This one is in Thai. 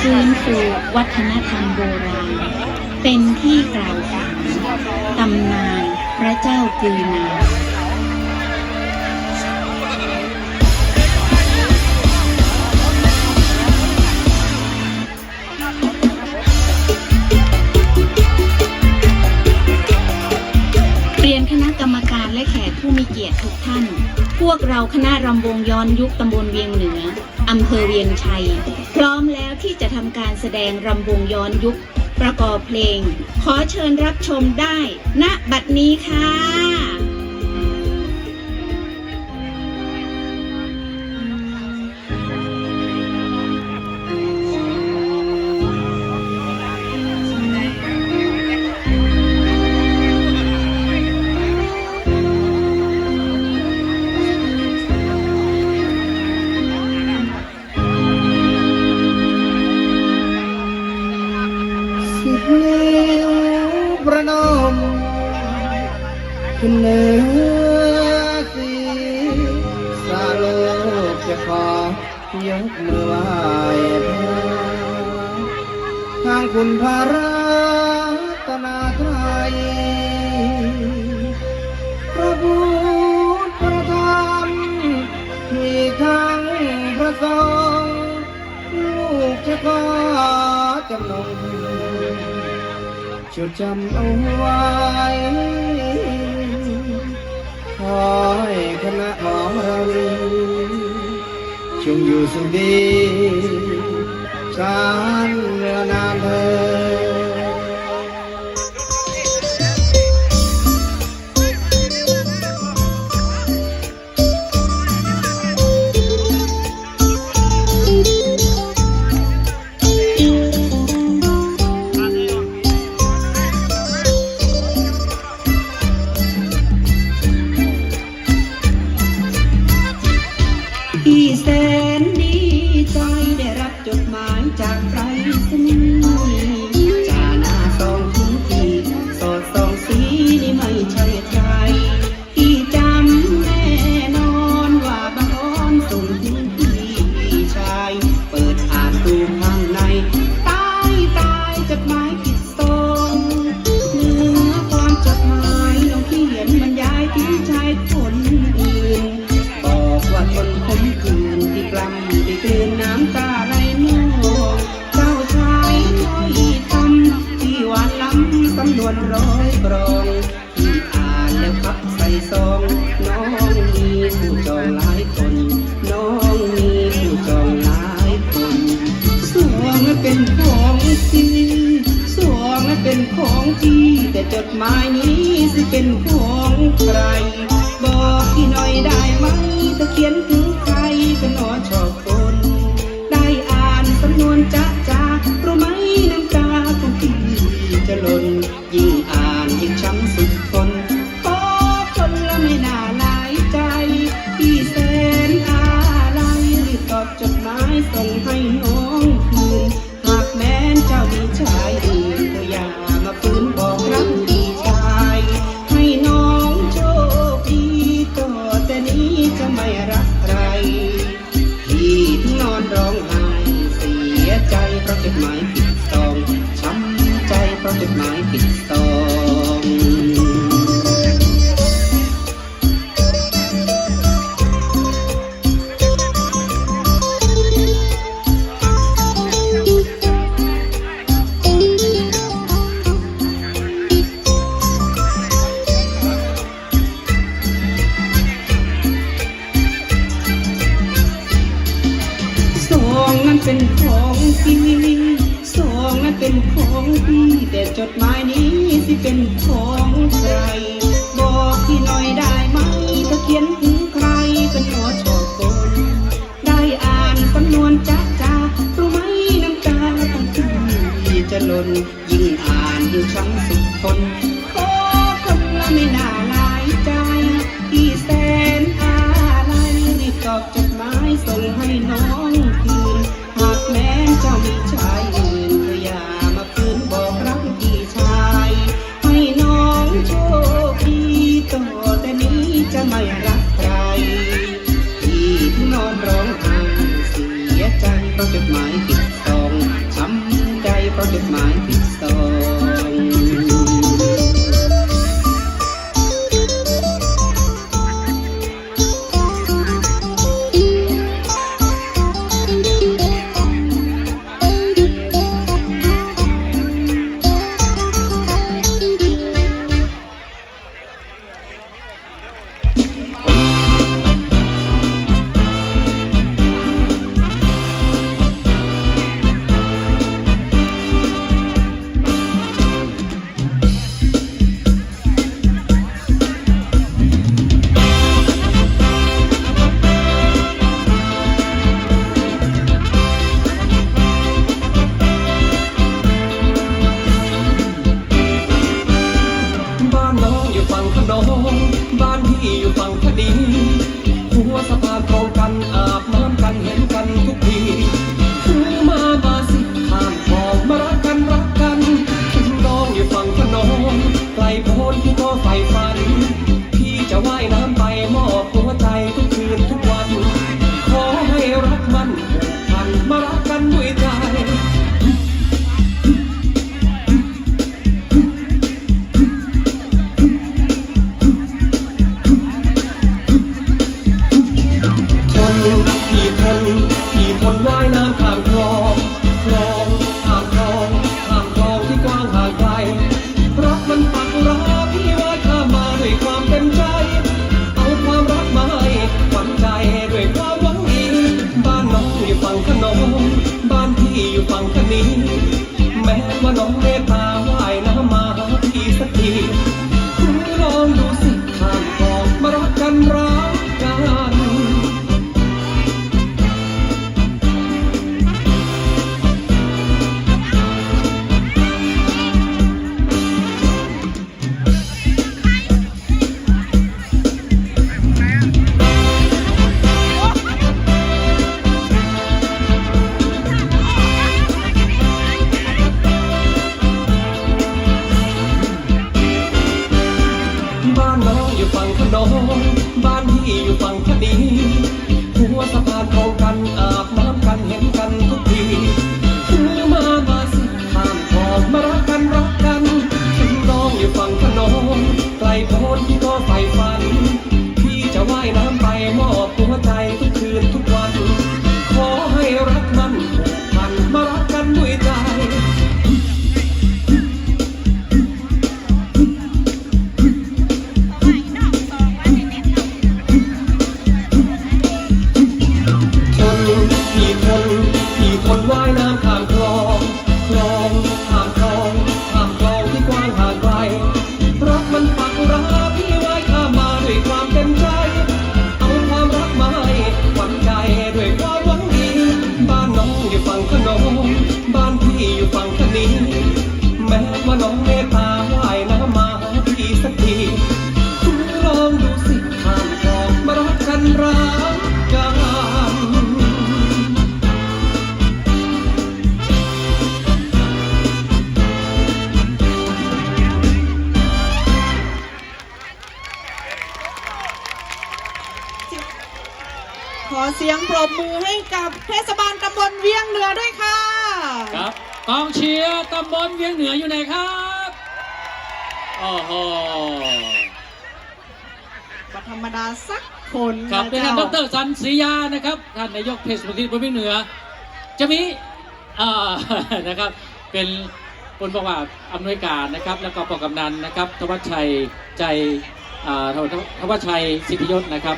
ฟื้นฟูวัฒนธรรมโบราณ เป็นที่กล่าวขานตำนานพระเจ้ากือนา เราคณะรำวงย้อนยุคตำบลเวียงเหนืออำเภอเวียงชัย พร้อมแล้วที่จะทำการแสดงรำวงย้อนยุค ประกอบเพลง ขอเชิญรับชมได้ณบัดนี้ค่ะ ขึ้นเหนือสีสาโลกจะขอยกมือไหว้พระทางคุณพระรัตนาไตรยพระพุทธพระธรรมที่ทั้งพระสงฆ์ลูกจะขอจำนงจดจำเอาไว้ ขอยคณะหมอรำจงอยู่สุขดีสานเรือนานเธอายจากใครสนี ร้อยกรองที่อ่านแล้วพับใส่ซอง น้องมีผู้จองหลายคน น้องมีผู้จองหลายคนสวงเป็นของจริงสวงเป็นของที่แต่จดหมายนี้สิเป็นของใคร บอกพี่หน่อยได้ไหมถ้าเขียนถึงำใจ เป็นของพี่ แต่จดหมายนี้สิเป็นของใคร บอกพี่หน่อยได้ไหมถ้าเขียนถึงใครเป็นหัวชอบคน ได้อ่านสำนวนจ้าจ้ารู้ไหมน้ำตาของพี่จะหล่นยิ่งอ่านยิ่งช้ำสุดทนขอคนละไม่นาน ขอเสียงปรบมือให้กับเทศบาลตำบลเวียงเหนือด้วยค่ะ ครับกองเชียร์ตำบลเวียงเหนืออยู่ไหนครับโอ้โหธรรมดาสักคนครับเป็นท่านดรสันศรียานะครับท่านนายกเทศมนตรีบนเวียงเหนือ จะมีอ่านะครับเป็นคนบอกว่าอำนวยการนะครับ แล้วก็ปกำนันนะครับ ทวัชชัยใจทวัชชัยสิทธิยศนะครับ